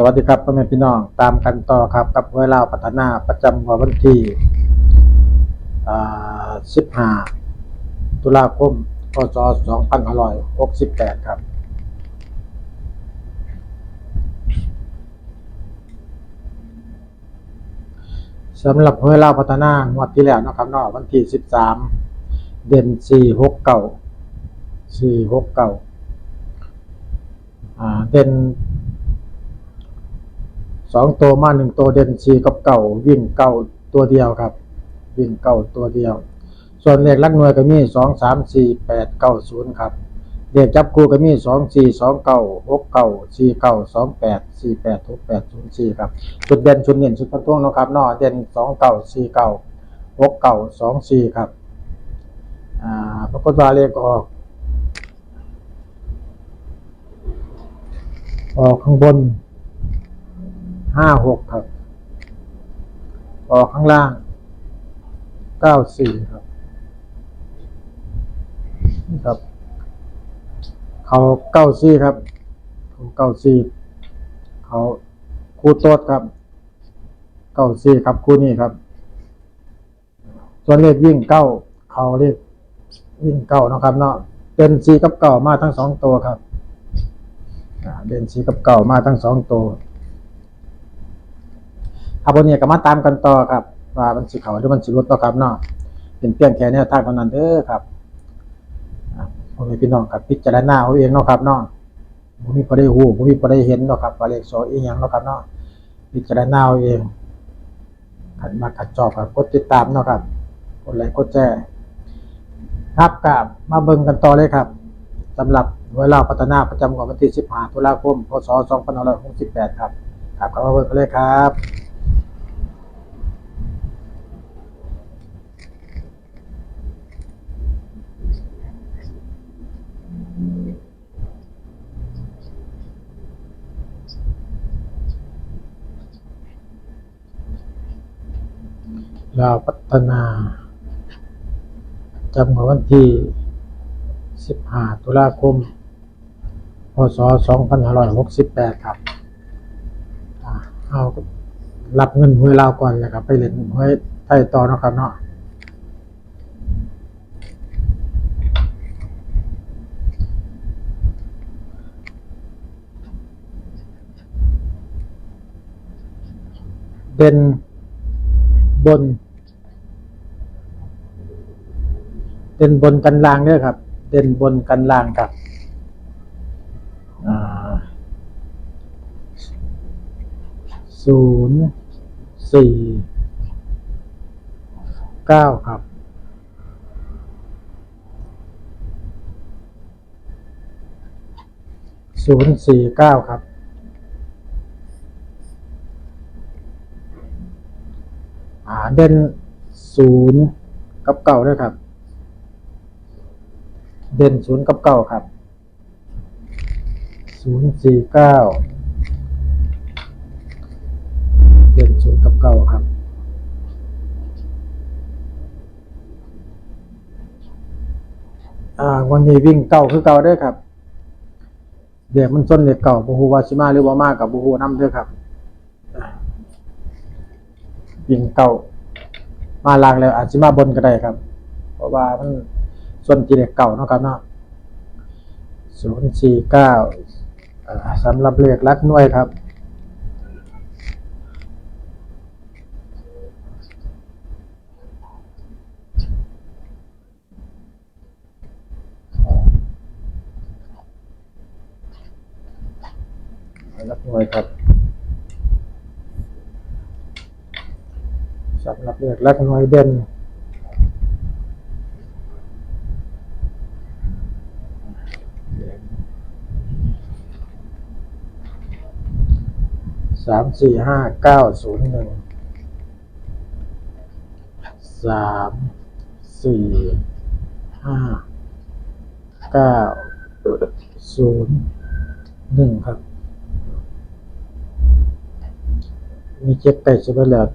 สวัสดีครับพ่อแม่พี่น้องตามกันต่อครับ กับห้วยลาพัฒนาประจำวันที่15 ตุลาคมพศ2568 ครับ สำหรับห้วยลาพัฒนางวดที่แล้วนะครับเนาะวันที่ 13 เดือน4 6 9 4 6 9อ่าเด่น สองตัวมาหนึ่งตัวเด่นสี่กับเก่าวิ่งเก่าตัวเดียวครับ วิ่งเก่าตัวเดียว ส่วนเลขลักหน่วยก็มีสองสามสี่แปดเก้าศูนย์ครับเลขจับคู่ก็มีสองสี่สองเก้าหกเก้าสี่เก้าสองแปดสี่แปดหกแปดศูนย์สี่ครับชุดเด่นชุดเด่นชุดพันท่วงนะครับนาะเด่นสองเก้าสี่เก้าหกเก้าสองสี่ครับอ่าปรากฏว่าเลขออกออกข้างบน ห้าหกครับ ออกข้างล่างเก้าสี่ครับ นี่ครับ เขาเก้าสี่ครับ เขาเก้าสี่เขาคู่โต๊ดครับ เก้าสี่ครับคู่นี้ครับ ส่วนเลขวิ่งเก้า เขาเลขวิ่งเก้านะครับเนาะ เป็นสี่กับเก้ามาทั้งสองตัวครับเด่นสีกับเก่ามาทั้งสองตัว ครับวันนี้ก็มาตามกันต่อครับ ว่ามันสิเขาหรือมันสิลดต่อครับเนาะเป็นเพียงแค่แนวทางเท่านั้นเด้อครับอ่าพ่อแม่พี่น้องกับพิจารณาเอาเองเนาะครับเนาะบ่มีบ่ได้ฮู้บ่มีบ่ได้เห็นเนาะครับว่าเลขสออีหยังเนาะครับเนาะพิจารณาเอาเองขันมาขัดจอบครับกดติดตามเนาะครับกดไลค์กดแชร์ครับกับมาเบิ่งกันต่อเลยครับสำหรับเวลาพัฒนาประจำของวันที่ 15 ตุลาคม พศ 2568 ครับครับเข้ามาเบิ่งกันเลยครับ ลาวพัฒนาจำของวันที่ 15 ตุลาคม พศ 2568 ครับเอารับเงินหวยลาวก่อนแล้วครับ ไปเล่นหวยไทยต่อนะครับเนาะเป็นบน เด่นบนกันล่างเด้อครับ เด่นบนกันล่างครับศูนย์สี่เก้าครับศูนย์สี่เก้าครับอ่าเด่นศูนย์กับเก่าด้วยครับ เด่นศูนย์กับเก่าครับศูนย์สี่เก้าเด่นศูนย์กับเก่าครับอ่าวันนี้วิ่งเก่าคือเก่าเด้วยครับ เด็กมันส้นเด็กเก่าบูฮูวาชิมาหรือว่ามากับบูฮูน้ำด้วยครับวิ่งเก่ามาลางแล้วอาจจะมาบนก็ได้ครับ เพราะว่ามัน ส่วนที่เด็กเก่าเนาะครับเนาะศูนย์สี่เก้าสำหรับเลขลักหน่วยครับลักหน่วยครับสำหรับเลขลักหน่วยเด่น สามสี่ห้าเก้าศูนย์หนึ่งสามสี่ห้าเก้าศูนย์หนึ่งครับ มีเจ็บไปใช่ไหมแล้ว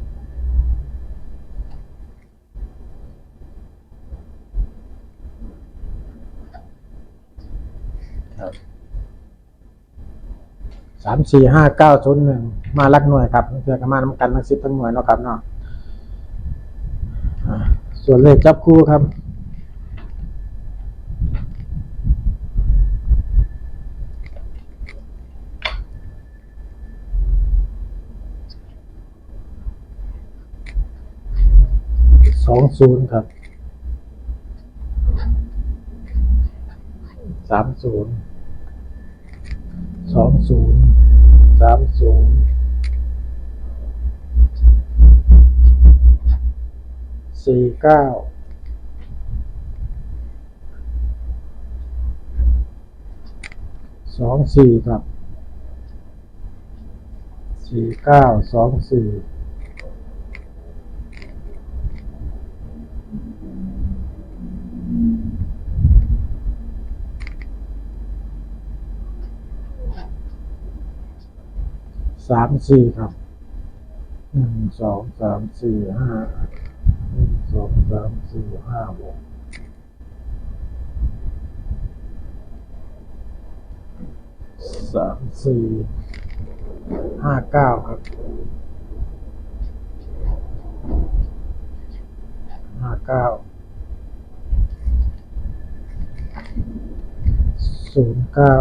สามสี่ห้าเก้าศูนย์หนึ่งมาลักหน่วยครับเพื่อกันมาน้ำกันทั้งสิบทั้งหน่วยเนาะครับเนาะส่วนเลขจับคู่ครับสองศูนย์ครับสามศูนย์ สองศูนย์สามศูนย์สี่เก้าสองสี่ครับสี่เก้าสองสี่ สามสี่ครับหนึ่งสองสามสี่ห้าหนึ่งสองสามสี่ห้าหกสามสี่ห้าเก้าครับห้าเก้าศูนย์เก้า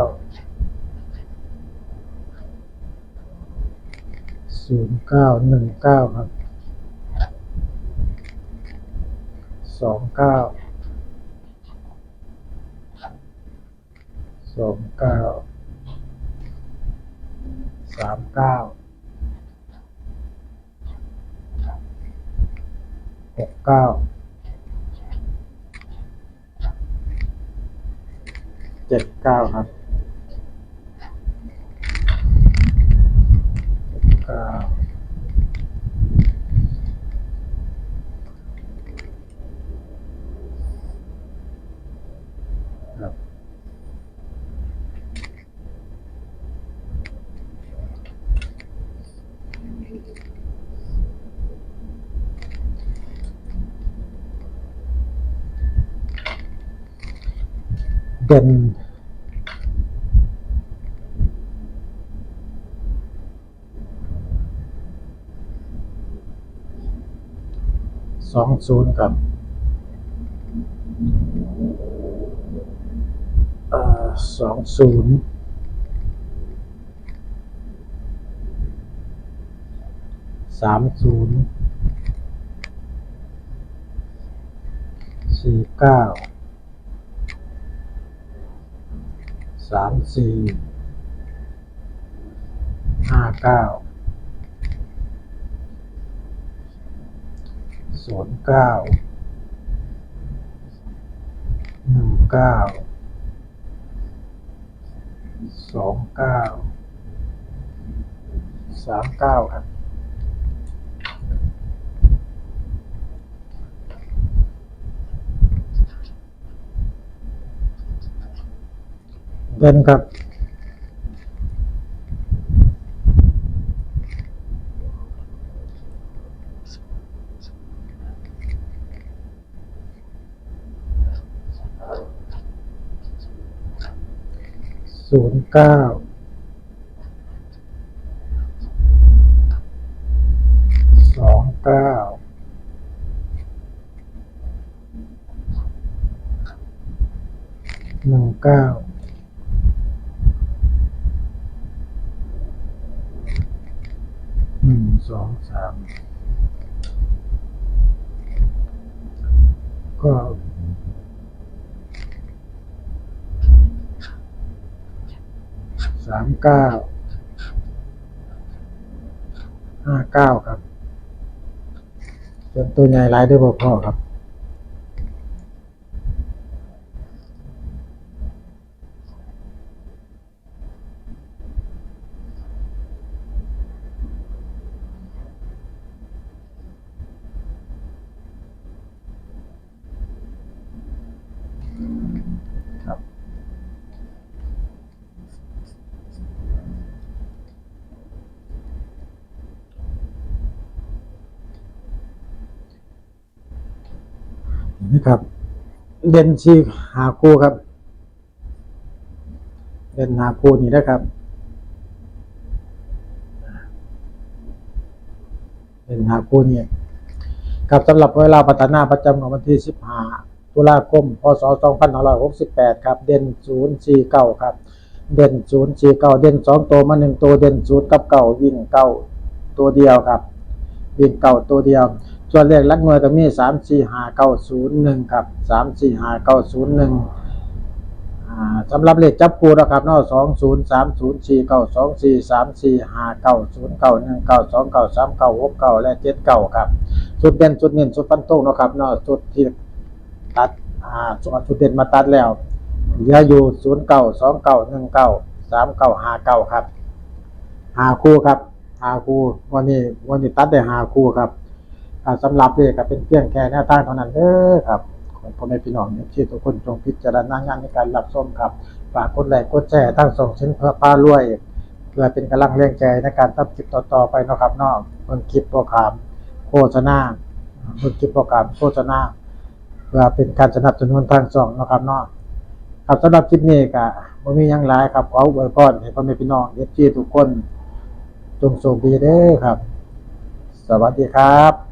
ศูนย์เก้าหนึ่งเก้าครับสองเก้าสองเก้าสามเก้าหกเก้าเจ็ดเก้าครับ เด่นสองศูนย์ครับสองศูนย์สามศูนย์สี่เก้า สามสี่ห้าเก้าศูนย์เก้าหนึ่งเก้าสองเก้าสามเก้าครับ เด่นครับ ศูนย์เก้าสองเก้าหนึ่งเก้า หนึ่ง สองสามก็สามเก้าห้าเก้าครับจนตัวใหญ่หลายด้วยบ่พ่อครับ ครับ เด่นชีหาคู่ครับ เด่นหาคู่นี่นะครับ เด่นหาคู่นี่ครับสำหรับเวลาปัตนาประจำของวันที่สิบห้าตุลาคมพศสองพันหร้อยหกสิบแปดครับ เด่นศูนย์สี่เก้าครับ เด่นศูนย์สี่เก้าเด่นสองตัวมาหนึ่งตัวเด่นศูนย์กับเก่าวิ่งเก่าตัวเดียวครับวิ่งเก่าตัวเดียว ส่วนเลขหลักหน่วยก็มี3 4 5 9 0 1ครับ3 4 5 9 0 1อ่าสำหรับเลขจับคูนะครับนาะสองศูนย์สามศูนย์สี่เก้าสองสี่สามสี่ห้าเก้าศูนย์เก้าหนึ่งเก้าสองเก้าสามเก้าหกเก้าและเจ็ดเก้าครับสุดเด่นสุดเน้นสุดฟันธงนะครับนาะสุดที่ตัดอ่าสุดเด่นมาตัดแล้วเหลืออยู่ศูนย์เก้าสองเก้าหนึ่งเก้าสามเก้าห้าเก้าครับหาคู่ครับหาคู่วันนี้วันนี้ตัดได้หาคู่ครับ อ่าสำหรับเลขก็เป็นเพียงแค่แนวทางเท่านั้นเด้อครับพ่อแม่พี่น้องเนี่ยที่ทุกคนจงพิจารณางานในการรับชมครับฝากกดไลค์กดแชร์ทั้งสองชิ้นเพื่อพารวยเพื่อเป็นกำลังแรงใจในการทำคลิปต่อๆไปนะครับนาะเบิ่งคลิปโปรแกรมโฆษณาเบิ่งคลิปโปรแกรมโฆษณาเพื่อเป็นการสนับสนุนทางสองนะครับนาะครับสำหรับคลิปนี้ก็บ่มียังหลายครับขออวยพรให้พ่อแม่พี่น้องเอฟซีทุกคน จงโชคดีเด้อครับ สวัสดีครับ